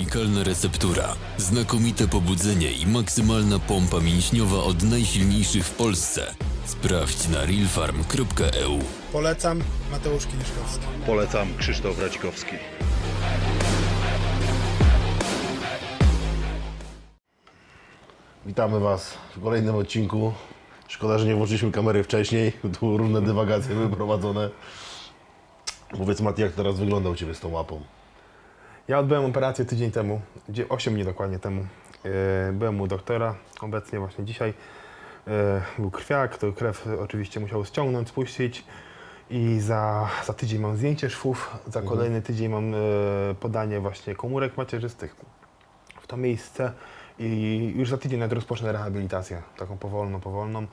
unikalna receptura, znakomite pobudzenie i maksymalna pompa mięśniowa od najsilniejszych w Polsce. Sprawdź na realfarm.eu. Polecam Mateusz Kiniszkowski. Polecam Krzysztof Radzikowski. Witamy Was w kolejnym odcinku. Szkoda, że nie włączyliśmy kamery wcześniej. Tu różne dywagacje były prowadzone. Powiedz Mati, jak teraz wygląda u Ciebie z tą łapą? Ja odbyłem operację tydzień temu, gdzie 8 dni dokładnie temu. E, Byłem u doktora, obecnie właśnie dzisiaj. E, Był krwiak, to krew oczywiście musiał ściągnąć, spuścić. I za, za tydzień mam zdjęcie szwów, za kolejny tydzień mam e, podanie właśnie komórek macierzystych w to miejsce. I już za tydzień nawet rozpocznę rehabilitację, taką powolną, powolną.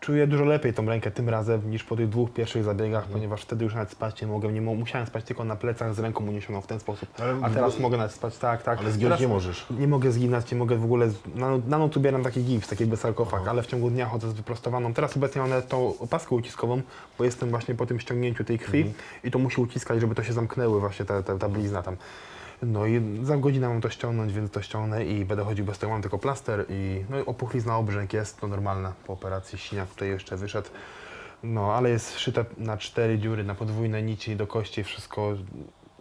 Czuję dużo lepiej tą rękę tym razem niż po tych dwóch pierwszych zabiegach, ponieważ wtedy już nawet spać nie mogłem. Nie mo- musiałem spać tylko na plecach z ręką uniesioną w ten sposób. Ale- A teraz mogę nawet spać tak, tak. Ale zginąć teraz nie możesz. Nie mogę zginąć, nie mogę w ogóle. z- Na, na noc ubieram taki gips, taki jakby sarkofag, ale w ciągu dnia chodzę z wyprostowaną. Teraz obecnie mam nawet tą opaskę uciskową, bo jestem właśnie po tym ściągnięciu tej krwi i to musi uciskać, żeby to się zamknęły właśnie ta blizna tam. No i za godzinę mam to ściągnąć, więc to ściągnę i będę chodził bez tego. Mam tylko plaster i no i opuchlizna obrzęk jest, to normalna po operacji. Siniak tutaj jeszcze wyszedł. No, ale jest wszyte na cztery dziury, na podwójne nici do kości, wszystko,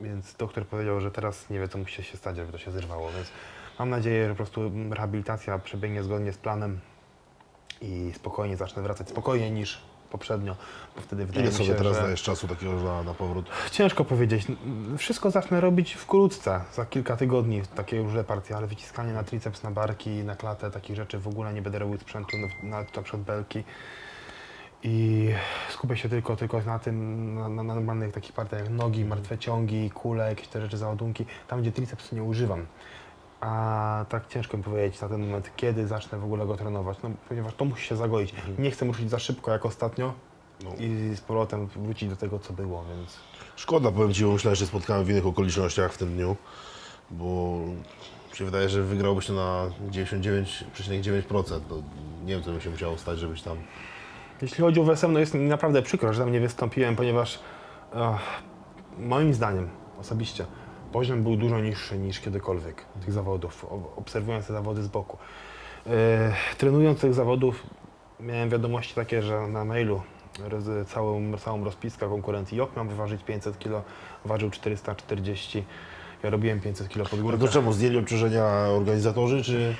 więc doktor powiedział, że teraz nie wie, co musi się stać, żeby to się zerwało, więc mam nadzieję, że po prostu rehabilitacja przebiegnie zgodnie z planem i spokojnie zacznę wracać, spokojniej niż poprzednio, bo wtedy wydaje Ile mi sobie się, teraz że... dajesz czasu takiego na, na powrót? Ciężko powiedzieć. Wszystko zacznę robić wkrótce, za kilka tygodni, takie już repartie, ale wyciskanie na triceps, na barki, na klatę, takich rzeczy w ogóle nie będę robił sprzętu na, na, na przykład belki. I skupię się tylko, tylko na tym, na, na, na normalnych takich partiach jak nogi, martwe ciągi, kule, jakieś te rzeczy, załadunki, tam gdzie triceps nie używam. A tak ciężko mi powiedzieć na ten moment, kiedy zacznę w ogóle go trenować, no, ponieważ to musi się zagoić. Nie chcę ruszyć za szybko jak ostatnio No. i z powrotem wrócić do tego, co było, więc... Szkoda, powiem Ci, bo myślałem, że się spotkałem w innych okolicznościach w tym dniu, bo mi się wydaje, że wygrałbyś to na 99,9%. No, nie wiem, co by się musiało stać, żebyś tam... Jeśli chodzi o WSM, no jest mi naprawdę przykro, że tam nie wystąpiłem, ponieważ e, moim zdaniem osobiście poziom był dużo niższy niż kiedykolwiek tych zawodów, obserwując te zawody z boku. E, trenując tych zawodów miałem wiadomości takie, że na mailu całą, całą rozpiskę konkurencji JOK mam wyważyć 500 kg, ważył 440 ja robiłem 500 kg pod górkę. to czemu, zdjęli obciążenia organizatorzy, czy...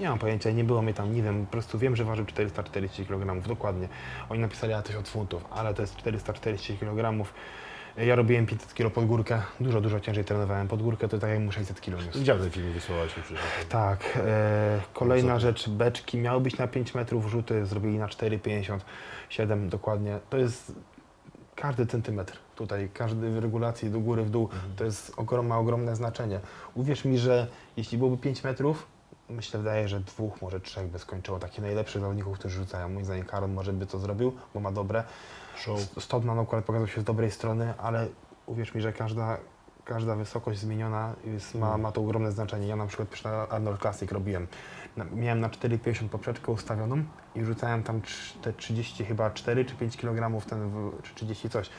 Nie mam pojęcia, nie było mnie tam, nie wiem, po prostu wiem, że ważył 440 kg, dokładnie. Oni napisali a 1000 funtów, ale to jest 440 kg. Ja robiłem 500 kg pod górkę, dużo, dużo ciężej trenowałem pod górkę, to tak jak mu 600 kg niósł. Widziałem ten film, wysłałeś mi przecież. Tak, e, kolejna rzecz, beczki miały być na 5 metrów, rzuty zrobili na 4,57 dokładnie. To jest każdy centymetr tutaj, każdy w regulacji do góry, w dół, to jest ogrom, ma ogromne znaczenie. Uwierz mi, że jeśli byłoby 5 metrów, myślę, wydaje, że dwóch, może trzech by skończyło. Takich najlepszych zawodników, którzy rzucają. Moim zdaniem Karol może by to zrobił, bo ma dobre. Show. Stodman akurat pokazał się z dobrej strony, ale uwierz mi, że każda, każda wysokość zmieniona jest, ma, ma to ogromne znaczenie. Ja na przykład przy Arnold Classic robiłem. Na, miałem na 4,50 poprzeczkę ustawioną i rzucałem tam te 30 chyba 4 czy 5 kg ten, czy 30 coś.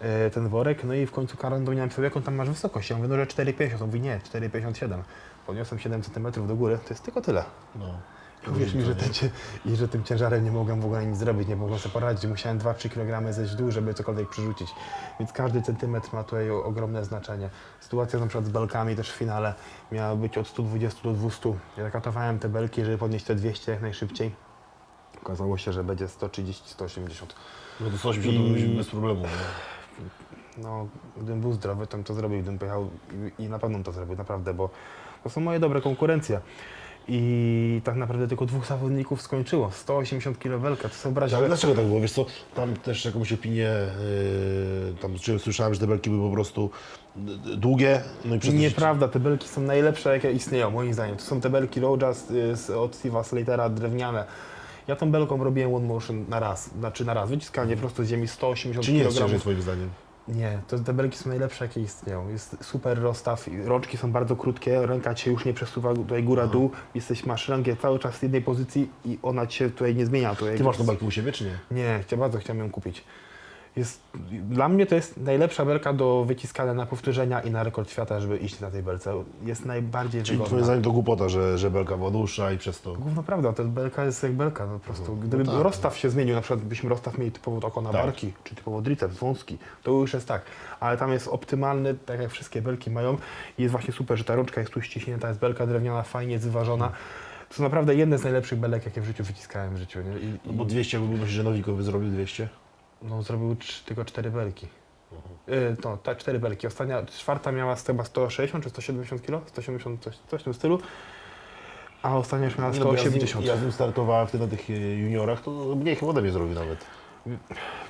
e, Ten worek, no i w końcu Karol do mnie napisał, jaką tam masz wysokość? Ja mówię, no że 4,50. On mówi, nie, 4,57. Podniosłem 7 cm do góry, to jest tylko tyle. No. Uwierz mi, że, ten, i że tym ciężarem nie mogłem w ogóle nic zrobić, nie mogłem sobie poradzić. Musiałem 2-3 kg zejść w dół, żeby cokolwiek przerzucić. Więc każdy centymetr ma tutaj o- ogromne znaczenie. Sytuacja na przykład z belkami też w finale miała być od 120 do 200. Ja katowałem te belki, żeby podnieść te 200 jak najszybciej. Okazało się, że będzie 130-180. No to coś mi się I- to robi bez problemu. Nie? No, gdybym był zdrowy, to bym to zrobił, gdybym pojechał i, i na pewno bym to zrobił, naprawdę, bo to są moje dobre konkurencje. I tak naprawdę tylko dwóch zawodników skończyło. 180 kg belka, to są bracia. Ale dlaczego tak było? Wiesz co, tam też jakąś opinię, yy, tam czego słyszałem, że te belki były po prostu długie, no i przez to się- Nieprawda, te belki są najlepsze, jakie istnieją, moim zdaniem. To są te belki Rojas y, z- od Steve'a Slatera, drewniane. Ja tą belką robiłem one motion na raz, znaczy na raz, wyciskanie prosto z ziemi 180 Czy nie jest kg. ciężej twoim zdaniem? Nie, to te belki są najlepsze, jakie istnieją. Jest super rozstaw, i rączki są bardzo krótkie, ręka ci się już nie przesuwa tutaj góra-dół, jesteś, masz rękę cały czas w jednej pozycji i ona ci się tutaj nie zmienia. Tutaj Ty masz tą belkę u siebie, czy nie? Nie, chcia, bardzo chciałem ją kupić. Jest, dla mnie to jest najlepsza belka do wyciskania na powtórzenia i na rekord świata, żeby iść na tej belce. Jest najbardziej Czyli twoim wygodna. zdaniem to głupota, że, że belka była dłuższa i przez to... Gówno prawda, to belka jest jak belka no po prostu. Gdyby tak. rozstaw się zmienił, na przykład byśmy rozstaw mieli typowo oko na Tak. barki, czy typowo driceps, wąski, to już jest tak. Ale tam jest optymalny, tak jak wszystkie belki mają i jest właśnie super, że ta rączka jest tu ściśnięta, jest belka drewniana, fajnie zważona. To są naprawdę jedne z najlepszych belek, jakie w życiu wyciskałem w życiu. Nie? I, No i, bo 200 jakby myślisz, że Nowikow by zrobił 200? No, zrobił trz- tylko cztery belki. No, tak, cztery belki. Ostatnia, czwarta miała chyba 160 czy 170 kg? 170, coś, coś w tym stylu. A ostatnia już miała No, bo ja z nim- 180. Ja z nim startowałem wtedy na tych e, juniorach, to mniej chyba ode mnie zrobił nawet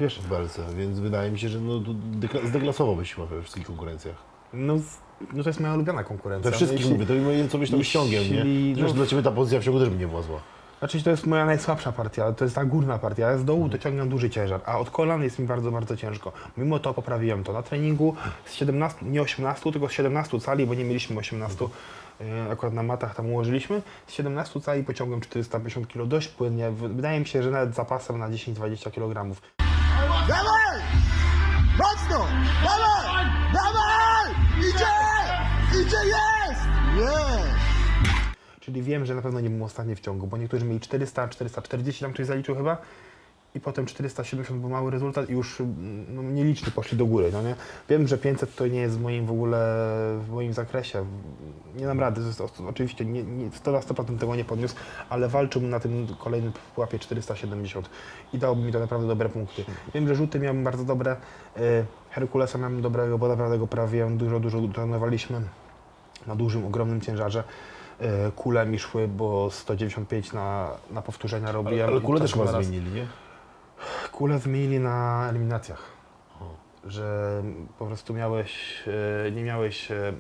Wiesz, w belce, więc wydaje mi się, że no, dekla- zdeklasowałbyś chyba we wszystkich konkurencjach. No, z- no to jest moja ulubiona konkurencja. We wszystkich no, mówię, to jeśli, co byś tam jeśli- ściągiem, nie? Zresztą no- dla Ciebie ta pozycja w ciągu też by nie była zła. Znaczy to jest moja najsłabsza partia, to jest ta górna partia. Ja z dołu to ciągnę duży ciężar, a od kolan jest mi bardzo, bardzo ciężko. Mimo to poprawiłem to na treningu z 17, nie 18, tylko z 17 cali, bo nie mieliśmy 18. e, Akurat na matach tam ułożyliśmy. Z 17 cali pociągłem 450 kg dość płynnie. Wydaje mi się, że nawet zapasem na 10-20 kg. Dawaj! Mocno! Dawaj! Dawaj! Idzie! Idzie, jest! Jest! Czyli wiem, że na pewno nie byłem ostatni w ciągu, bo niektórzy mieli 400, 440 tam ktoś zaliczył chyba i potem 470 był mały rezultat i już mm, no, nielicznie poszli do góry, no nie? Wiem, że 500 to nie jest w moim w ogóle, w moim zakresie. Nie dam rady, oczywiście nie, nie, 100 na 100% tego nie podniósł, ale walczyłbym na tym kolejnym pułapie 470 i dałoby mi to naprawdę dobre punkty. Wiem, że rzuty miałem bardzo dobre, y, Herkulesa miałem dobrego, bo naprawdę go prawiłem, dużo, dużo trenowaliśmy na dużym, ogromnym ciężarze. E, Kule mi szły, bo 195 na, na powtórzenia robiłem. Ale, ale kule też chyba zmienili, nie? Kule zmienili na eliminacjach. Że po prostu miałeś, e, nie miałeś e,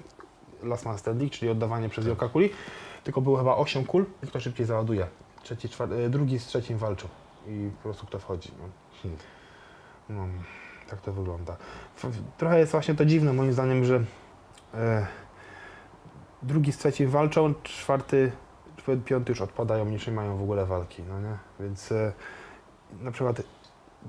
last man standing, czyli oddawanie przez wielka kuli, tylko było chyba 8 kul i kto szybciej załaduje. Trzeci, czwar- e, drugi z trzecim walczył i po prostu kto wchodzi. No. Hmm. No, tak to wygląda. Trochę jest właśnie to dziwne moim zdaniem, że e, drugi z trzecim walczą, czwarty, piąty już odpadają, niż nie mają w ogóle walki, no nie? Więc e, na przykład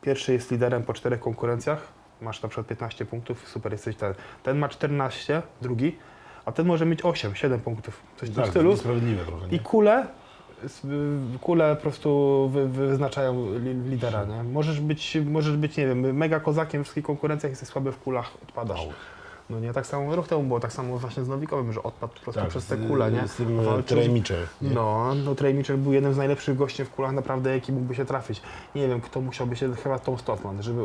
pierwszy jest liderem po czterech konkurencjach, masz na przykład 15 punktów, super, jesteś ten. Ten ma 14, drugi, a ten może mieć 8, 7 punktów, coś w tym Tak, stylu. niesprawiedliwe trochę, nie? I kule, kule po prostu wy, wy- wyznaczają li, lidera, nie? Możesz być, możesz być, nie wiem, mega kozakiem w wszystkich konkurencjach, jesteś słaby w kulach, odpadasz. No nie, tak samo rok temu było, tak samo właśnie z Nowikowym, że odpadł po prostu przez te Tak, z- kule, nie? Z tym Walczył- Trejmicze. No, no był jednym z najlepszych gości w kulach, naprawdę jaki mógłby się trafić. Nie wiem, kto musiałby się, chyba Tom Stockman, żeby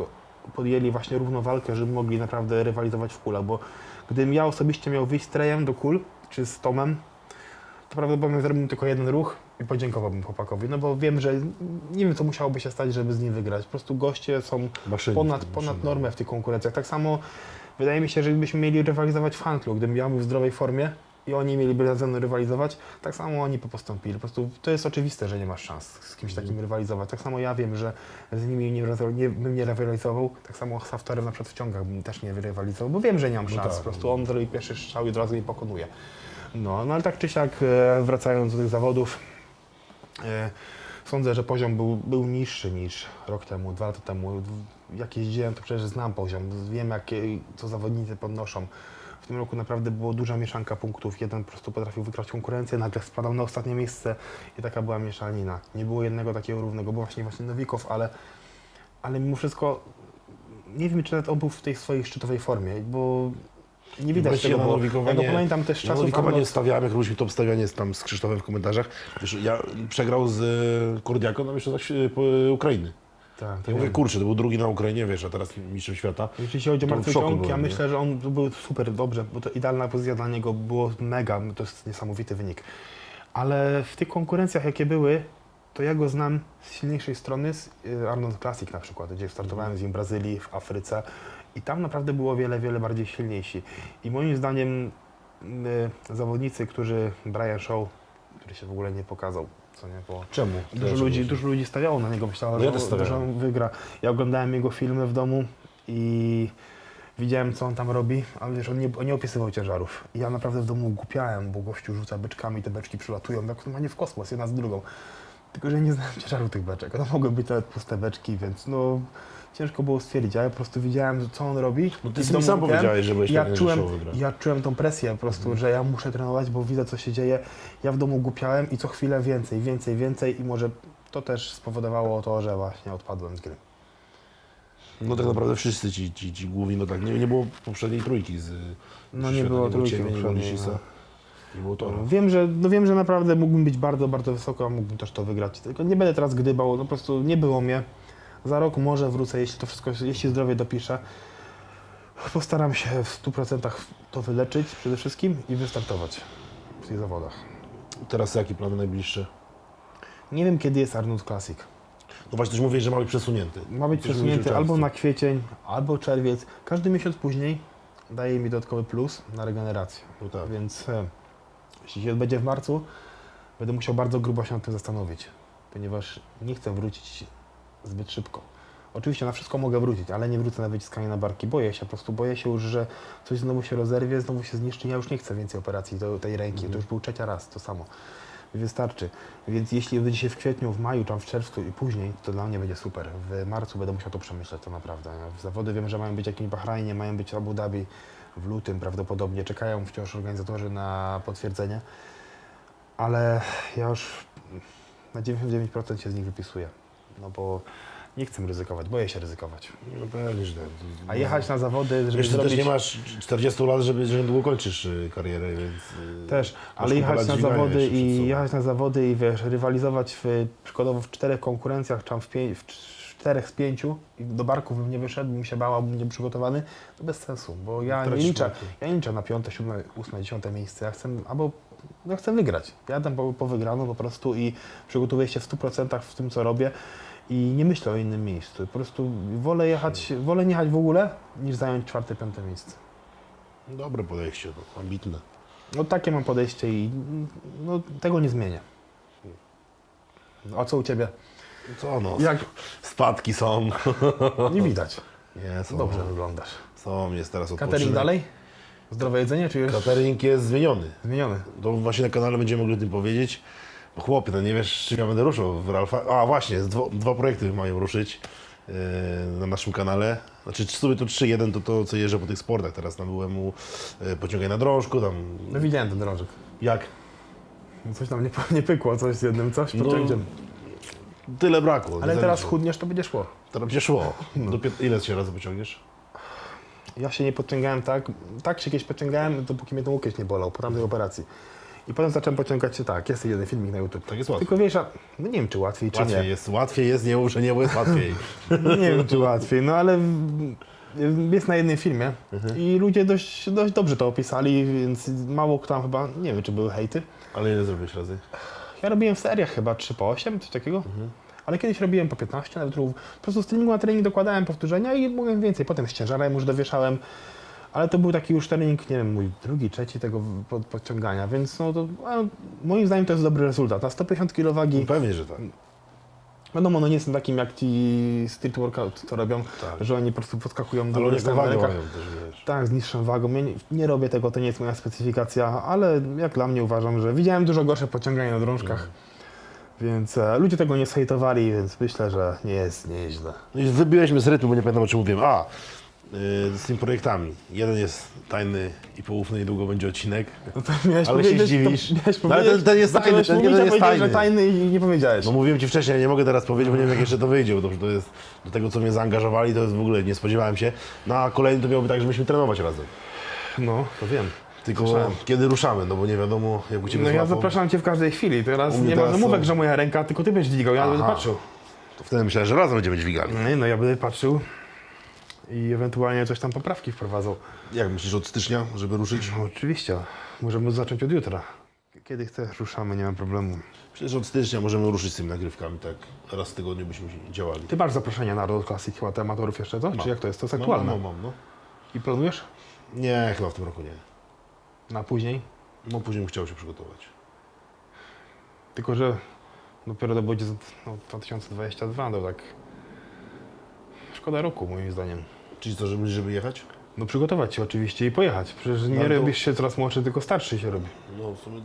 podjęli właśnie równą walkę, żeby mogli naprawdę rywalizować w kulach, bo gdybym ja osobiście miał wyjść z Trejem do kul, czy z Tomem, to prawdopodobnie zrobiłbym tylko jeden ruch i podziękowałbym chłopakowi, no bo wiem, że nie wiem, co musiałoby się stać, żeby z nim wygrać. Po prostu goście są Maszyny, ponad, maszyny. ponad normę w tych konkurencjach. Tak samo wydaje mi się, że gdybyśmy mieli rywalizować w handlu, gdybym ja był w zdrowej formie i oni mieliby ze mną rywalizować, tak samo oni by postąpili. Po prostu to jest oczywiste, że nie masz szans z kimś Mhm. takim rywalizować. Tak samo ja wiem, że z nimi nie, nie, bym nie rywalizował, tak samo z Haftorem na przykład w ciągach bym też nie rywalizował, bo wiem, że nie mam szans. tak. Po prostu on zrobi pierwszy strzał i od razu mnie pokonuje. No, no ale tak czy siak, e, wracając do tych zawodów, e, sądzę, że poziom był, był niższy niż rok temu, dwa lata temu. Jak jeździłem, to przecież znam poziom, wiem, jakie, co zawodnicy podnoszą. W tym roku naprawdę była duża mieszanka punktów. Jeden po prostu potrafił wygrać konkurencję, nagle spadał na ostatnie miejsce i taka była mieszanina. Nie było jednego takiego równego, bo właśnie właśnie Nowikow, ale, ale mimo wszystko nie wiem, czy nawet on był w tej swojej szczytowej formie, bo nie widać Właściwie tego, na bo Nowikowa ja go pamiętam też czasów Nowikowa nie Arnold- stawiałem, jak robiliśmy top stawianie z- tam z Krzysztofem w komentarzach. Wiesz, ja przegrał z e, Kurdiaką na mistrzostwach Ukrainy. Tak, to Ja mówię, wiem. kurczę, to był drugi na Ukrainie, wiesz, a teraz mistrzem świata. Jeśli chodzi o To martwy ciąg, ja myślę, że on był super dobrze, bo to idealna pozycja dla niego było mega, to jest niesamowity wynik. Ale w tych konkurencjach, jakie były, to ja go znam z silniejszej strony, z y, Arnold Classic na przykład, gdzie startowałem z nim w Brazylii, w Afryce i tam naprawdę było wiele, wiele bardziej silniejsi. I moim zdaniem y, zawodnicy, którzy, Brian Shaw, który się w ogóle nie pokazał, co nie, bo Czemu? Dużo ludzi, dużo ludzi stawiało na niego, myślało, No ja że, że on wygra. Ja oglądałem jego filmy w domu i widziałem, co on tam robi, ale wiesz, on nie, on nie opisywał ciężarów. I ja naprawdę w domu głupiałem, bo gościu rzuca beczkami, te beczki przylatują, jak normalnie w kosmos, jedna z drugą. Tylko, że nie znałem ciężaru tych beczek. One mogły być nawet puste beczki, więc no ciężko było stwierdzić, ale po prostu widziałem, co on robi. No ty mi sam powiedziałeś, że byłeś ja pewien, że czułem, ja czułem tą presję po prostu, że ja muszę trenować, bo widzę, co się dzieje. Ja w domu głupiałem i co chwilę więcej, więcej, więcej i może to też spowodowało to, że właśnie odpadłem z gry. No tak naprawdę wszyscy ci, ci, ci główni, no tak, nie, nie było poprzedniej trójki z No nie było trójki ciebie, nie było Lisisa, no. nie było Tora. Wiem, że, no wiem, że naprawdę mógłbym być bardzo, bardzo wysoko, a mógłbym też to wygrać. Tylko nie będę teraz gdybał, no po prostu nie było mnie. Za rok może wrócę, jeśli to wszystko, jeśli zdrowie dopiszę. Postaram się w 100% to wyleczyć przede wszystkim i wystartować w tych zawodach. Teraz jakie plany najbliższe? Nie wiem, kiedy jest Arnold Classic. No właśnie też mówię, że ma być przesunięty. Ma być przesunięty albo na kwiecień, albo czerwiec. Każdy miesiąc później daje mi dodatkowy plus na regenerację. No tak. Więc e, jeśli się odbędzie w marcu, będę musiał bardzo grubo się nad tym zastanowić, ponieważ nie chcę wrócić zbyt szybko. Oczywiście na wszystko mogę wrócić, ale nie wrócę na wyciskanie na barki. Boję się, po prostu boję się już, że coś znowu się rozerwie, znowu się zniszczy. Ja już nie chcę więcej operacji do tej ręki. To już był trzecia raz, to samo. Wystarczy. Więc jeśli będzie się w kwietniu, w maju, tam w czerwcu i później, to dla mnie będzie super. W marcu będę musiał to przemyśleć, to naprawdę. W zawody wiem, że mają być jakimś Bahrajnie, mają być w Abu Dhabi w lutym prawdopodobnie. Czekają wciąż organizatorzy na potwierdzenie. Ale ja już na 99% się z nich wypisuję. No bo nie chcę ryzykować, boję się ryzykować. No pewnie, że tak. A jechać na zawody, żeby Wiesz, ty zrobić... też nie masz 40 lat, żeby, że długo kończysz y, karierę, więc... y, Też, masz ale jechać lat na dźwigania zawody jeszcze przed sobą. i jechać na zawody i wiesz, rywalizować w, przykładowo w czterech konkurencjach, czy tam w, pię- w czterech z pięciu i do barków bym nie wyszedł, bym się bał, bym nie przygotowany, to bez sensu, bo ja nie Tracisz liczę, punkty. ja nie liczę na piąte, siódme, ósme, dziesiąte miejsce, ja chcę, albo ja chcę wygrać. Jadę po, po wygraną po prostu i przygotowuję się w 100% w tym, co robię i nie myślę o innym miejscu. Po prostu wolę jechać, wolę nie jechać w ogóle, niż zająć czwarte, piąte miejsce. Dobre podejście, ambitne. No takie mam podejście i no, tego nie zmienię. A co u Ciebie? Co no, Jak spadki są. nie widać. Nie, są. Dobrze wyglądasz. Są, jest teraz Catering odpoczynek. dalej? Zdrowe jedzenie czy już Catering jest zmieniony. zmieniony? To właśnie na kanale będziemy mogli o tym powiedzieć. Chłopie, no nie wiesz, czym ja będę ruszał w Ralfa. A właśnie, dwa, dwa projekty mają ruszyć yy, na naszym kanale. Znaczy, w sumie to trzy. Jeden to to, co jeżdżę po tych sportach. Teraz tam byłem u yy, pociągaj na drążku, tam... No widziałem ten drążek. Jak? Coś tam nie, nie pykło, coś z jednym, coś No, pociągiem. Tyle brakło. Ale teraz chudniesz, to będzie szło. Teraz będzie szło. Do pię- ile się razy pociągniesz? Ja się nie podciągałem tak, tak się kiedyś podciągałem, dopóki mnie ten łokieć nie bolał po tamtej operacji. I potem zacząłem podciągać się tak, jest jeden filmik na YouTube. Tak jest łatwiej. Tylko wiesz, a- no nie wiem czy łatwiej, czy Łatwiej nie. jest, łatwiej jest, nie mów, że nie, jest łatwiej. Nie wiem, czy łatwiej, no ale w- jest na jednym filmie i ludzie dość, dość dobrze to opisali, więc mało kto tam chyba, nie wiem, czy były hejty. Ale ile zrobiłeś razy? Ja robiłem w seriach chyba 3 po 8, coś takiego. Ale kiedyś robiłem po 15, nawet rów- po prostu z treningu na trening dokładałem powtórzenia i mogłem więcej. Potem z ciężarem już dowieszałem. Ale to był taki już trening, nie wiem, mój drugi, trzeci tego pod, podciągania, więc no to a, moim zdaniem to jest dobry rezultat. Na 150 kg wagi Pewnie, że tak. Wiadomo, no nie jestem takim jak ci street workout to robią, Tak. że oni po prostu podskakują do Ale oni na wagę rękach. mają też, wiesz. Tak, z niższą wagą. Ja nie, nie robię tego, to nie jest moja specyfikacja, ale jak dla mnie uważam, że widziałem dużo gorsze podciąganie na drążkach. Więc e, ludzie tego nie zhejtowali, więc myślę, że nie jest nieźle. No i wybiłeś mnie z rytmu, bo nie pamiętam o czym mówiłem. A, z tymi projektami. Jeden jest tajny i poufny, niedługo będzie odcinek. No to miałeś Ale się powiedzieć, zdziwisz. To, miałeś No ale powiedzieć, ten- ten jest tajny, zacząłeś ten mówić, jeden a jest powiedziałeś, że tajny. tajny i nie powiedziałeś. No mówiłem Ci wcześniej, ja nie mogę teraz powiedzieć, bo nie wiem jak jeszcze to wyjdzie, bo to, to jest do tego, co mnie zaangażowali, to jest w ogóle, nie spodziewałem się. No a kolejny to miałby tak, żebyśmy trenować razem. No, to wiem. Tylko Słyszałem. kiedy ruszamy, no bo nie wiadomo, jak u Ciebie No ja zapraszam Cię w każdej chwili. Teraz mnie nie ma teraz wymówek, są- że moja ręka, tylko Ty będziesz dźwigał, ja będę patrzył. To wtedy myślałem, że razem będziemy dźwigali. No, nie, no ja będę patrzył i ewentualnie coś tam poprawki wprowadzał. Jak myślisz od stycznia, żeby ruszyć? No, oczywiście, możemy zacząć od jutra. Kiedy chcesz, ruszamy, nie ma problemu. Myślę, że od stycznia możemy ruszyć z tymi nagrywkami, tak raz w tygodniu byśmy działali. Ty masz zaproszenie na Road Classic chyba te amatorów jeszcze, co? Czy jak to jest? To jest Mam, aktualne. Mam, mam, no. I planujesz? Nie, chyba w tym roku nie. Na później? No później bym chciał się przygotować. Tylko, że dopiero to będzie no, 2022, to tak... Szkoda roku, moim zdaniem. Czyli co, żeby, żeby jechać? No przygotować się oczywiście i pojechać. Przecież nie No, to- robisz się coraz młodszy, tylko starszy się robi. No w sumie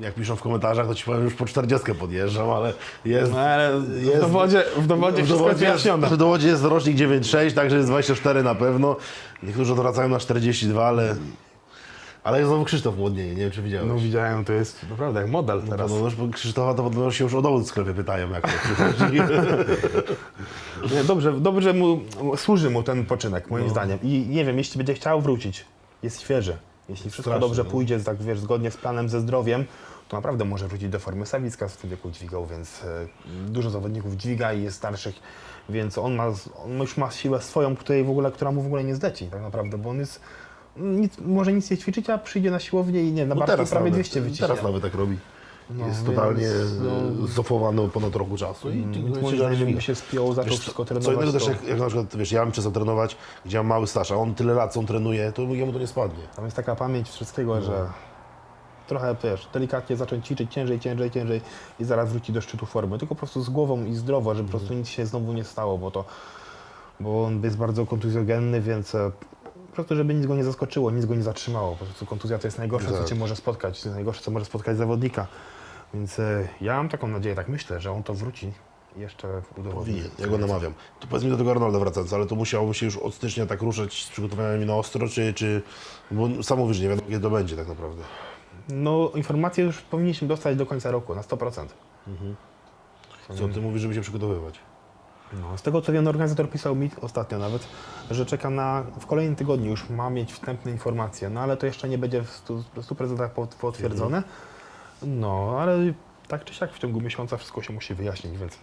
jak piszą w komentarzach, to ci powiem, już po 40 podjeżdżam, ale jest... No, ale w jest dowodzie, w dowodzie w wszystko jest dowodzie, wyjaśnione. w dowodzie jest rocznik 9,6, także jest 24 na pewno. Niektórzy odwracają na 42, ale... Ale jest znowu Krzysztof młodnieje, nie wiem czy widziałeś. No widziałem, to jest naprawdę jak model No teraz. no, już Krzysztofa to podobno się już o dowód w sklepie pytają, jak to przychodzi. Nie, dobrze, dobrze mu, służy mu ten poczynek, No. moim zdaniem. I nie wiem, jeśli będzie chciał wrócić, jest świeży. Jeśli wszystko Strasznie, dobrze no. pójdzie, tak wiesz, zgodnie z planem, ze zdrowiem, to naprawdę może wrócić do formy. Sawicka w tym wieku dźwigał, więc e, dużo zawodników dźwiga i jest starszych, więc on, ma, on już ma siłę swoją, której w ogóle, która mu w ogóle nie zdeci tak naprawdę, bo on jest, nic, może nic nie ćwiczyć, a przyjdzie na siłownię i nie, na No barku prawie nawet, 200 wyciśnie. Teraz nawet tak robi. No, jest więc, totalnie no. zofowany ponad roku czasu. I dziękuję moim zdaniem, się spiął, zaczął Wiesz, wszystko co trenować. innego też, jak, jak na przykład, wiesz, ja mam czas trenować, gdzie mam mały staż, a on tyle lat, co on trenuje, to jemu to nie spadnie. Tam jest taka pamięć wszystkiego, No. że trochę wiesz, delikatnie zacząć ćwiczyć ciężej, ciężej, ciężej i zaraz wróci do szczytu formy. Tylko po prostu z głową i zdrowo, żeby po prostu Mhm. nic się znowu nie stało, bo to bo on jest bardzo kontuzjogenny, więc e, prostu, żeby nic go nie zaskoczyło, nic go nie zatrzymało. Po prostu kontuzja to jest najgorsze, co Tak. cię może spotkać. To jest najgorsze, co może spotkać zawodnika. Więc e, ja mam taką nadzieję, tak myślę, że on to wróci jeszcze udowodni. Powinien, ja go namawiam. To powiedz mi do tego Arnolda wracając, ale to musiało się już od stycznia tak ruszać z przygotowaniami na ostro, czy, czy bo sam mówisz, nie wiadomo kiedy to będzie tak naprawdę. No, informacje już powinniśmy dostać do końca roku, na 100%. Co ty mówisz, żeby się przygotowywać? No, z tego co wiem, organizator pisał mi ostatnio nawet, że czeka na, w kolejnym tygodniu już ma mieć wstępne informacje, no ale to jeszcze nie będzie w stu- w 100% pot- potwierdzone. No, ale tak czy siak w ciągu miesiąca wszystko się musi wyjaśnić, więc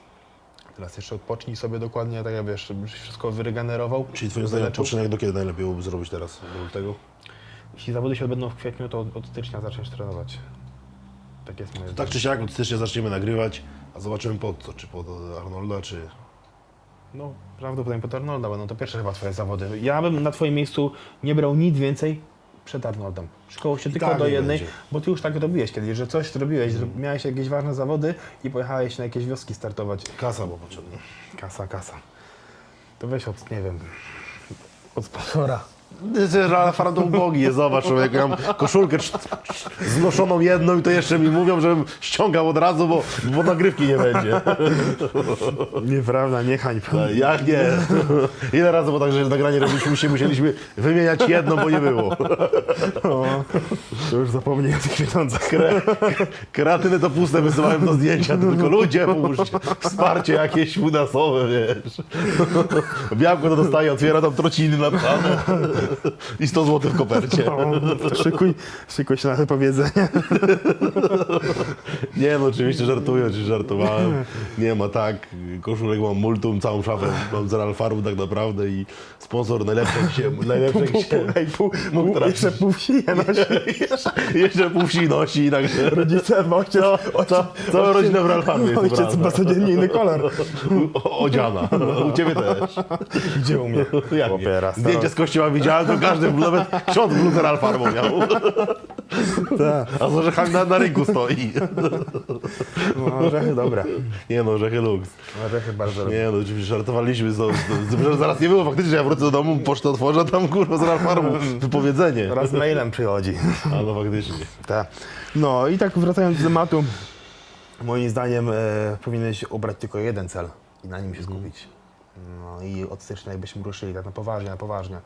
teraz jeszcze odpocznij sobie dokładnie, tak jak wiesz, żebyś wszystko wyregenerował. Czyli twoim zdaniem wyleczył. odpoczynek do kiedy najlepiej byłoby zrobić teraz? Do lutego? Jeśli zawody się odbędą w kwietniu, to od, od stycznia zaczniesz trenować. Tak jest moje Tak czy siak, od stycznia zaczniemy nagrywać, a zobaczymy pod co, czy pod Arnolda, czy... No, prawdopodobnie pod Arnolda będą to pierwsze chyba twoje zawody. Ja bym na twoim miejscu nie brał nic więcej przed Arnoldem. Szkoło się tylko tak do nie jednej, będzie. bo ty już tak robiłeś kiedyś, że coś zrobiłeś, że miałeś jakieś ważne zawody i pojechałeś na jakieś wioski startować. Kasa była potrzebna. Kasa, kasa. To weź od, nie wiem, od sponsora. To ubogi jest, zobacz człowiek, ja mam koszulkę znoszoną jedną i to jeszcze mi mówią, żebym ściągał od razu, bo, bo nagrywki nie będzie. Nieprawda, nie hań. Jak nie? Ile razy było tak, że nagranie robiliśmy się, musieliśmy wymieniać jedno, bo nie było. O, to już zapomnij o tych pieniądzach. Kreatyny to puste wysyłałem do zdjęcia, to tylko ludzie, pomóżcie. Wsparcie jakieś finansowe, wiesz. Białko to dostaje, otwiera tam trociny napisane i 100 zł w kopercie. No, szykuj, szykuj się na te powiedzenie. Nie no, oczywiście żartuję, czy żartowałem. Nie ma tak, koszulek mam multum, całą szafę mam z Ralfarów tak naprawdę i sponsor najlepszy jak się, najlepszy jak się Ej, pół, mógł pół, trafić. jeszcze pół wsi je nosi. jeszcze, pół wsi nosi, także Rodzice, bo ojciec, no, ca, cała rodzina w Ralfarów jest ojciec ubrana. ma codziennie inny kolor. O- Odziana, u Ciebie też. Gdzie u mnie? Jak Chłopie, nie? raz, Zdjęcie z kościoła widziałem, to każdy, nawet ksiądz bluzę Ralfarmą miał. Tak. A z orzechami na, na rynku stoi. No, orzechy dobre. Nie no, orzechy lux. Orzechy bardzo dobre. Nie no, oczywiście żartowaliśmy, z, z, zaraz nie było faktycznie, ja wrócę do domu, pocztę otworzę, a tam kurwa z Ralfarmą wypowiedzenie. Raz mailem przychodzi. A no faktycznie. Tak. No i tak wracając do tematu, moim zdaniem e, powinieneś obrać tylko jeden cel i na nim się skupić. No i od stycznia jakbyśmy ruszyli tak na poważnie, na poważnie.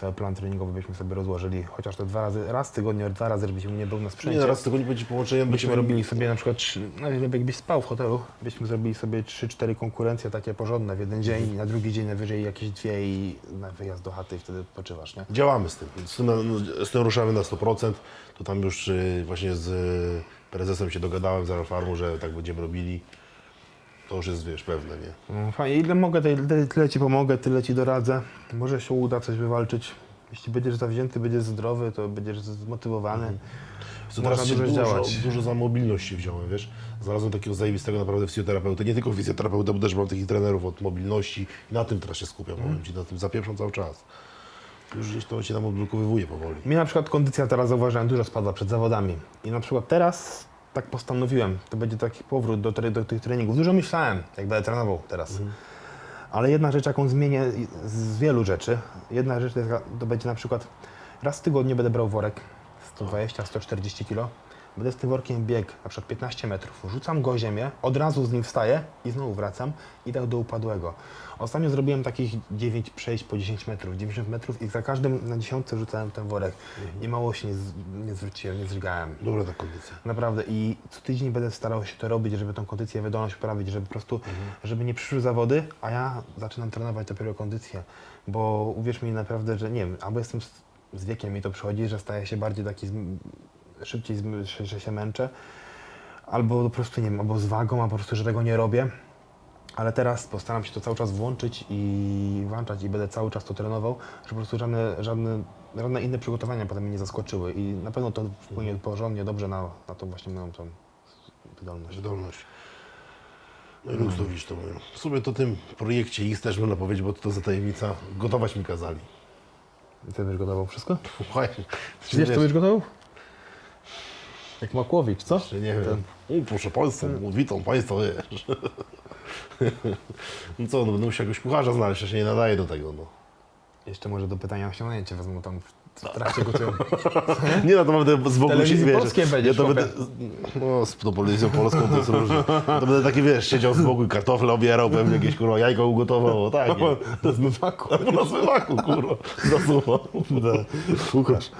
Cały plan treningowy byśmy sobie rozłożyli, chociaż to dwa razy, raz w tygodniu, dwa razy, żebyśmy nie był na Nie, sprzęcie. no, raz tego nie będzie połączenia, Byśmy robili sobie na przykład, trzy- no jakbyś spał w hotelu, byśmy zrobili sobie 3-4 konkurencje takie porządne w jeden dzień i na drugi dzień najwyżej jakieś dwie i na wyjazd do chaty i wtedy odpoczywasz, nie? Działamy z tym. Z tym, no, z tym ruszamy na 100%. To tam już y, właśnie z y, prezesem się dogadałem z Ralfarmą, że tak będziemy robili. To już jest, wiesz, pewne, nie? No, Fajnie, ile mogę, tyle, tyle ci pomogę, tyle ci doradzę. Może się uda coś wywalczyć. Jeśli będziesz zawzięty, będziesz zdrowy, to będziesz zmotywowany. Co Można teraz się dużo dużo, działać. dużo za mobilność się wziąłem, wiesz? Znalazłem takiego zajebistego naprawdę fizjoterapeutę, nie tylko fizjoterapeutę, bo też mam takich trenerów od mobilności i na tym teraz się skupiam, Mhm. powiem Ci, na tym zapieprzam cały czas. Już gdzieś to się nam odblokowywuje powoli. Mi na przykład kondycja teraz zauważyłem dużo spadła przed zawodami. I na przykład teraz tak postanowiłem, to będzie taki powrót do, do tych treningów. Dużo myślałem, jak będę trenował teraz. Ale jedna rzecz, jaką zmienię z wielu rzeczy, jedna rzecz to, jest to będzie na przykład raz w tygodniu będę brał worek 120-140 kg, będę z tym workiem biegł na przykład 15 metrów, rzucam go o ziemię, od razu z nim wstaję i znowu wracam i tak do upadłego. Ostatnio zrobiłem takich 9 przejść po 10 metrów, 90 metrów i za każdym na dziesiątce rzucałem ten worek i mało się nie, z- nie zwróciłem, nie zrzygałem. Dobra ta kondycja. Naprawdę i co tydzień będę starał się to robić, żeby tą kondycję, wydolność poprawić, żeby po prostu, żeby nie przyszły zawody, a ja zaczynam trenować dopiero kondycję, bo uwierz mi naprawdę, że nie wiem, albo jestem z, z wiekiem mi to przychodzi, że staję się bardziej taki, szybciej, że, że się męczę, albo po prostu nie wiem, albo z wagą, albo po prostu, że tego nie robię. Ale teraz postaram się to cały czas włączyć i włączać i będę cały czas to trenował, żeby po prostu żadne, żadne, żadne inne przygotowania potem mnie nie zaskoczyły i na pewno to wpłynie porządnie, dobrze na, na tą właśnie moją tą wydolność. Wydolność. No i mm. to mówię. W sumie to tym projekcie ich też można powiedzieć, bo to za tajemnica. Gotować mi kazali. I ty będziesz gotował wszystko? Właśnie. Wiesz, co będziesz gotował? Jak Makłowicz, co? Czy nie wiem. O, proszę Państwa, witam Państwa, wiesz. No co, no będę musiał jakiegoś kucharza znaleźć, ja się nie nadaje do tego, no. Jeszcze może do pytania o osiągnięcie wezmą tam w trakcie gotują. Nie no, to będę z Telewizji wiesz. polskiej będziesz, ja to będę, no, z tą telewizją polską to jest różnie. To będę taki, wiesz, siedział z boku i kartofle obierał, pewnie jakieś, kurwa, jajko ugotował, o, tak, nie. To zmywaku. Na zmywaku, kurwa, zasuwa. Kucharz.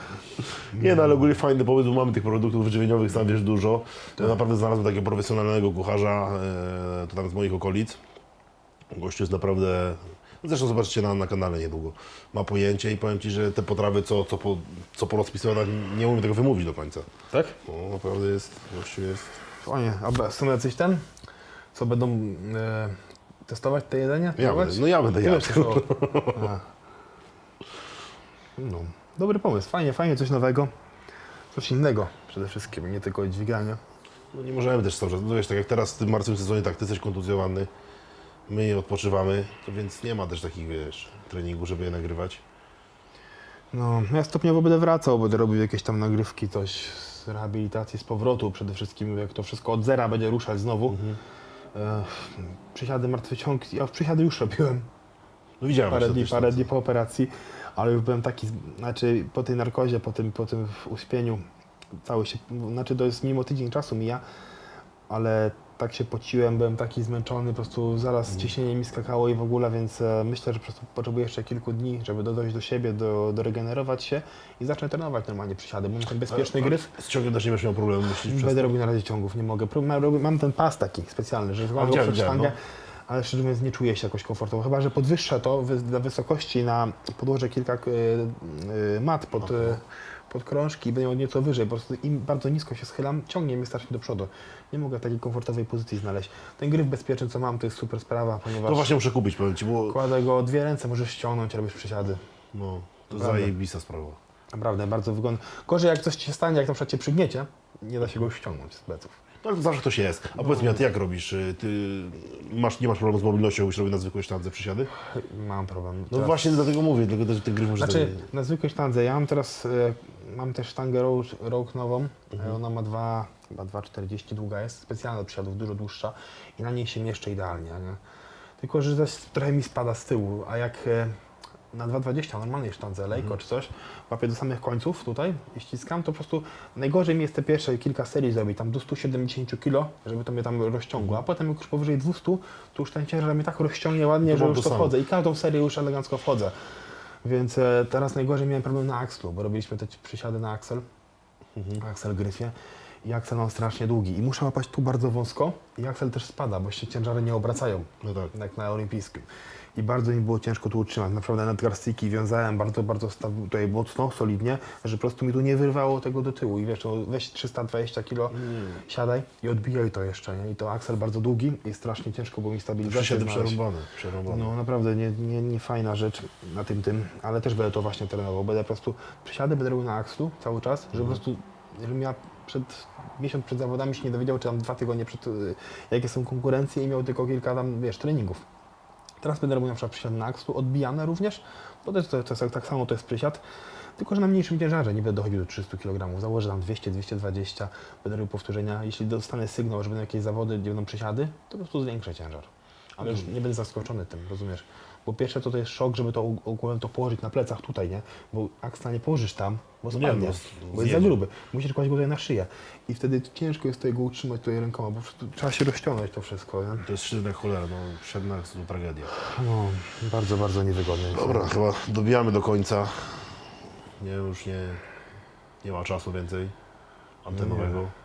Nie no, ale ogólnie fajny pomysł, bo mamy tych produktów żywieniowych, sam wiesz, dużo. Ja naprawdę znalazłem takiego profesjonalnego kucharza, e, to tam z moich okolic. Gościu jest naprawdę, zresztą zobaczycie na, na kanale niedługo, ma pojęcie i powiem Ci, że te potrawy, co, co, po, co porozpisywane, nie umiem tego wymówić do końca. Tak? No, naprawdę jest, gościu jest... Fajnie. A są jacyś ten, co będą e, testować te jedzenie? Ja Próbować? będę, no ja będę Ty jadł. A. No, dobry pomysł, fajnie, fajnie, coś nowego. Coś innego przede wszystkim, nie tylko dźwigania. No nie możemy też cały czas, no wiesz, tak jak teraz w tym marcowym sezonie, tak ty jesteś kontuzjowany, my odpoczywamy, to więc nie ma też takich, wiesz, treningów, żeby je nagrywać. No, ja stopniowo będę wracał, będę robił jakieś tam nagrywki, coś z rehabilitacji, z powrotu przede wszystkim, jak to wszystko od zera będzie ruszać znowu. E, przysiady, martwy ciąg, ja przysiady już robiłem. No widziałem parę właśnie dni, też parę dni po operacji, ale już byłem taki, znaczy po tej narkozie, po tym, po tym uśpieniu, cały się, znaczy to jest mimo tydzień czasu mija, ale tak się pociłem, byłem taki zmęczony, po prostu zaraz Mhm. ciśnienie mi skakało i w ogóle, więc e, myślę, że po prostu potrzebuję jeszcze kilku dni, żeby do- dojść do siebie, do, doregenerować się i zacznę trenować normalnie przysiady, bo mam ten bezpieczny gryf. Z ciągiem też nie będziesz miał problemu, myślisz Będę robił na razie ciągów, nie mogę. Mam, mam ten pas taki specjalny, że widziałem, przed sztangę, no. Ale szczerze mówiąc nie czuję się jakoś komfortowo. Chyba, że podwyższę to wy, dla wysokości na podłoże kilka y, y, mat pod, y, pod krążki i będę miał nieco wyżej. Po prostu im bardzo nisko się schylam, ciągnie mnie strasznie do przodu. Nie mogę takiej komfortowej pozycji znaleźć. Ten gryf bezpieczny, co mam, to jest super sprawa, ponieważ To właśnie muszę kupić, powiem Ci, bo kładę go dwie ręce, możesz ściągnąć, robisz przysiady. no, to Prawda. zajebista sprawa. Naprawdę, bardzo wygodne. Gorzej jak coś ci się stanie, jak na przykład cię przygniecie, nie da się go ściągnąć z pleców. No ale to zawsze ktoś jest. A powiedz mi, a Ty jak robisz? Y, Ty masz, nie masz problemu z mobilnością, już robisz na zwykłej sztandze przysiady? Mam problem. No Teraz- właśnie dlatego mówię, dlatego też ten gryf może Znaczy, tak- na zwykłej sztandze, ja mam teraz, e, mam też sztangę Rogue, Rogue nową, Mhm. e, ona ma dwa, chyba 2,40 długa jest, specjalna do przysiadów, dużo dłuższa i na niej się mieszczę idealnie, nie? Tylko, że trochę mi spada z tyłu, a jak e, na 2,20 normalnej sztandze, lejko Mhm. czy coś, łapię do samych końców tutaj i ściskam, to po prostu najgorzej mi jest te pierwsze kilka serii zrobić, tam do 170 kg, żeby to mnie tam rozciągło, a potem jak już powyżej 200, to już ten ciężar mnie tak rozciągnie ładnie, To że już to wchodzę i każdą serię już elegancko wchodzę. Więc e, teraz najgorzej miałem problem na Axlu, bo robiliśmy te przysiady na Axel, Axel gryfie i Axel mam strasznie długi i muszę łapać tu bardzo wąsko i Axel też spada, bo się ciężary nie obracają, No tak. jak na olimpijskim. I bardzo mi było ciężko tu utrzymać. Naprawdę nadgarstki wiązałem bardzo, bardzo staw, tutaj mocno, solidnie, że po prostu mi tu nie wyrwało tego do tyłu. I wiesz, no, weź 320 kg, siadaj i odbijaj to jeszcze. Nie? I to Axel bardzo długi i strasznie ciężko było mi stabilizację Przysiady znaleźć. przerąbane. przerąbane. No naprawdę nie, nie, nie fajna rzecz na tym tym, ale też będę to właśnie trenował. Będę po prostu przysiady będę robił na akslu cały czas, żeby po prostu, żebym ja przed miesiąc przed zawodami się nie dowiedział, czy tam dwa tygodnie przed, y, jakie są konkurencje i miał tylko kilka tam, wiesz, treningów. Teraz będę robił na przykład przysiad na akslu, odbijane również, bo to jest, to, jest tak samo to jest przysiad, tylko że na mniejszym ciężarze, nie będę dochodził do 300 kg, założę tam 200-220, będę robił powtórzenia, jeśli dostanę sygnał, że będą jakieś zawody, gdzie będą przysiady, to po prostu zwiększę ciężar. Ale już nie będę zaskoczony tym, rozumiesz? Bo pierwsze to, to jest szok, żeby to og- ogółem to położyć na plecach tutaj, nie? Bo aksta nie położysz tam, bo No nie, spadnie, no, bo jest za gruby. Musisz kłaść go tutaj na szyję. I wtedy ciężko jest tego utrzymać tutaj rękoma, bo trzeba się rozciągnąć to wszystko, nie? To jest sztywne cholera, no przedna to tragedia. No, bardzo, bardzo niewygodnie. Dobra, chyba dobijamy do końca. Nie, już nie, nie ma czasu więcej antenowego. Nie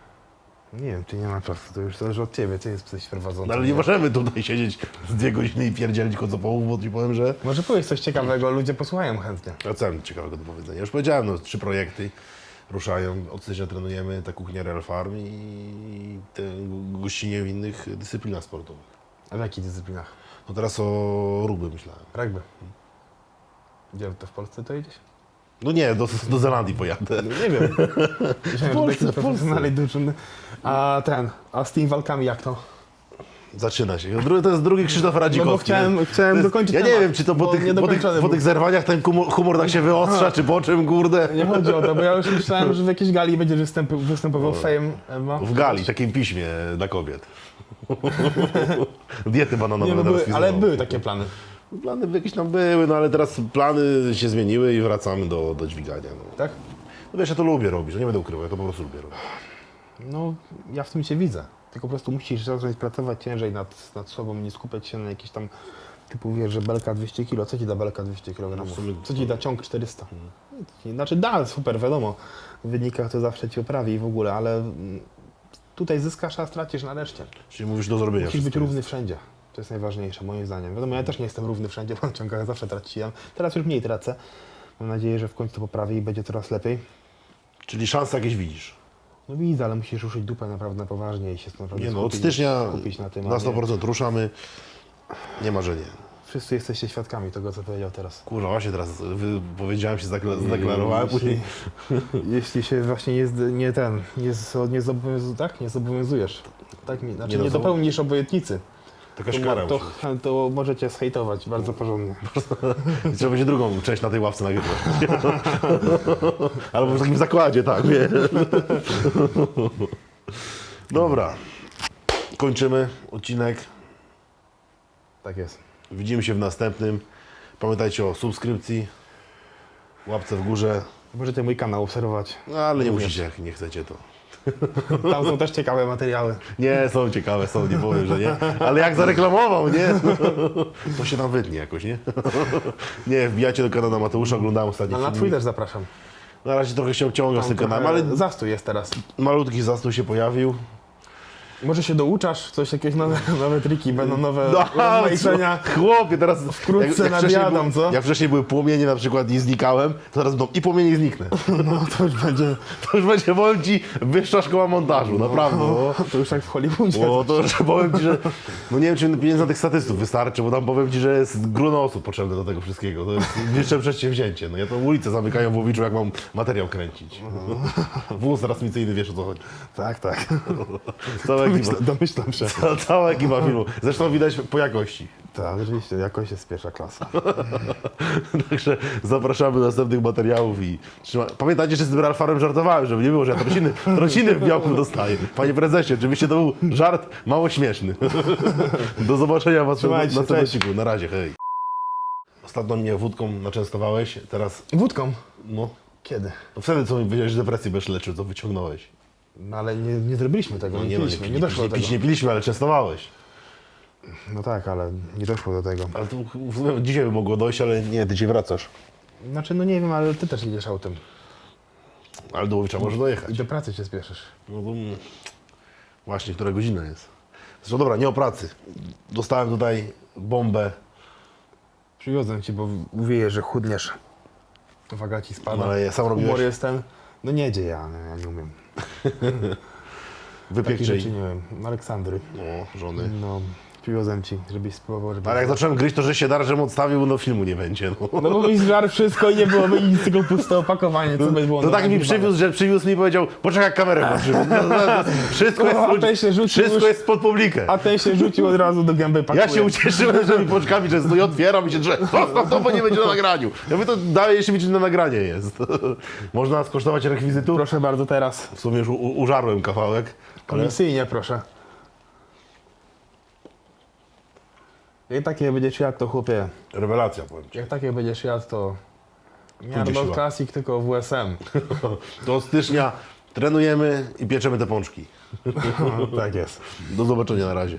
wiem, czy nie ma czasu, to już zależy od ciebie, ty jesteś prowadzący. No, ale nie możemy tutaj siedzieć z dwie godziny i pierdzielić kocopołów, bo ci powiem, że Może powiedz coś ciekawego, ludzie posłuchają chętnie. ja co mam ciekawego do powiedzenia. Już powiedziałem, no, trzy projekty ruszają, od stycznia trenujemy, ta kuchnia Real Farm i te gościnie w innych dyscyplinach sportowych. A w jakich dyscyplinach? No teraz o rugby myślałem. Rugby. Gdzie to w Polsce to idziesz? No nie, do, do Zelandii pojadę. No nie wiem. w Polsce, w profesjonalnej drużyny. A ten, a z tymi walkami jak to? Zaczyna się. To jest drugi Krzysztof Radzikowski. No bo chciałem- chciałem jest- dokończyć Ja nie temat, wiem, czy to po bo tych, po, tych, niedokończony po był. tych zerwaniach ten humor, humor tak się wyostrza, czy po czym, kurde. Nie chodzi o to, bo ja już myślałem, że w jakiejś gali będzie występ, występował Fame Emma. W gali, takim piśmie dla kobiet. Diety bananowe Nie, no teraz były, ale były takie plany. Plany jakieś tam były, no ale teraz plany się zmieniły i wracamy do, do dźwigania. No. Tak? no wiesz, ja to lubię robić, że nie będę ukrywał, ja to po prostu lubię robić. No, ja w tym cię widzę. Tylko po prostu musisz zacząć pracować ciężej nad, nad sobą, nie skupiać się na jakiś tam typu wiesz, że belka 200 kg. Co ci da belka 200 kg? No Co ci da ciąg 400? Znaczy da, super, wiadomo. W wynikach to zawsze ci oprawi i w ogóle, ale tutaj zyskasz, a stracisz na reszcie. Czyli mówisz do zrobienia. Musisz być równy wszędzie. To jest najważniejsze, moim zdaniem. Wiadomo, ja też nie jestem równy wszędzie, bo na ciągach zawsze traciłem. Teraz już mniej tracę. Mam nadzieję, że w końcu to poprawi i będzie coraz lepiej. Czyli szanse jakieś widzisz. No widzę, ale musisz ruszyć dupę naprawdę na poważnie i się naprawdę Nie no, od skupić, stycznia skupić na tym. na a nie- 100% ruszamy. Nie ma, że nie. Wszyscy jesteście świadkami tego, co powiedział teraz. Kurwa, właśnie teraz powiedziałem się, zakla- zadeklarowałem, później Jeśli się właśnie nie, zd- nie ten, nie, z- nie, zobowiązu, tak? nie zobowiązujesz, tak mi, znaczy Nie nie, no, dopełnisz obietnicy, jakaś to, kara mo- to, musi to możecie zhejtować bardzo porządnie. Trzeba będzie drugą część na tej ławce nagrywać. Albo w takim zakładzie, tak, wie. Dobra. Kończymy odcinek. Tak jest. Widzimy się w następnym. Pamiętajcie o subskrypcji, łapce w górze. Możecie mój kanał obserwować. No, ale nie Również. musicie, jak nie chcecie to. Tam są też ciekawe materiały. Nie, są ciekawe, są, nie powiem, że nie. Ale jak zareklamował, nie? To się tam wytnie jakoś, nie? Nie, wbijacie do kanału Mateusza, oglądałem ostatni Ale na film. twój też zapraszam. Na razie trochę się obciągam z tym kanałem, trochę ale Zastój jest teraz. malutki zastój się pojawił. Może się douczasz, coś jakieś nowe, nowe triki, będą nowe No, rozmaicenia. chłopie, teraz Wkrótce wcześniej nadjadą, był- co? Jak wcześniej były płomienie na przykład i znikałem, to teraz będą i płomienie i zniknę. No to już będzie, To już będzie, powiem Ci, wyższa szkoła montażu, naprawdę. Bo, to już jak w Hollywoodzie. bo to, że powiem Ci, że no nie wiem, czy pieniędzy na tych statystów wystarczy, bo tam powiem Ci, że jest gruno osób potrzebne do tego wszystkiego. To jest większe przedsięwzięcie. No ja to ulicę zamykają w Łowiczu, jak mam materiał kręcić. Wóz transmisyjny, wiesz o co chodzi. Tak, tak. Cała ekipa, Domyślam, domyślam się. ca- cała ekipa filmu. Zresztą widać po jakości. Tak, rzeczywiście, jakoś jest pierwsza klasa. Także zapraszamy do następnych materiałów i trzyma... Pamiętajcie, że z tym Ralfarem żartowałem, żeby nie było, że ja trociny, trociny w białku dostaję. Panie prezesie, oczywiście to był żart mało śmieszny. Do zobaczenia was się, następnym odcinku. Na razie, hej. Ostatnio mnie wódką naczęstowałeś, teraz Wódką? no. Kiedy? To wtedy co mi powiedziałeś, że depresję będziesz leczył, co wyciągnąłeś. No ale nie, nie zrobiliśmy tego, No nie, piliśmy, nie, doszło nie, do tego. pić nie piliśmy, ale częstowałeś. No tak, ale nie doszło do tego. Ale to w sumie dzisiaj by mogło dojść, ale nie, ty dzisiaj wracasz. Znaczy, no nie wiem, ale ty też jedziesz autem. Ale do Łowicza może dojechać. I do pracy się spieszysz. No to mm, właśnie, która godzina jest. Zresztą dobra, nie o pracy. Dostałem tutaj bombę, Przywiozę ci, bo uwieję, że chudniesz. Waga ci spada. No, ale ja sam Humor robiłeś? jest ten. No nie dzieje, ja, ja nie umiem. wypiek Takich rzeczy czyj. nie wiem. Aleksandry. No, żony. No, przywiozę ci, żebyś spróbował, żeby... Ale jak zacząłem gryźć, to że się dar, żem odstawił, no filmu nie będzie. No. No bo mi zżar wszystko i nie byłoby nic, tylko puste opakowanie, co by było To tak mi przywiózł, że przywiózł mi i powiedział, poczekaj jak kamerę. No, no, no, Wszystko jest, O, a ten się rzucił wszystko już- jest pod publikę. A ten się rzucił od razu do gęby pakuje. Ja się ucieszyłem, że mi pączkami często i otwieram i się drze. Zostaw to, bo nie będzie na nagraniu. Ja mówię, to dalej jeszcze widzieć na nagranie jest. Można skosztować rekwizytu. Proszę bardzo, teraz. W sumie już u, u, użarłem kawałek. Ale Komisyjnie, proszę. Jak takie będziesz jadł, to chłopie, Rewelacja, powiem ci. jak takie będziesz jadł, to nie Pójdzie siła. Classic, tylko WSM. Do stycznia trenujemy i pieczemy te pączki. tak jest. Do zobaczenia na razie.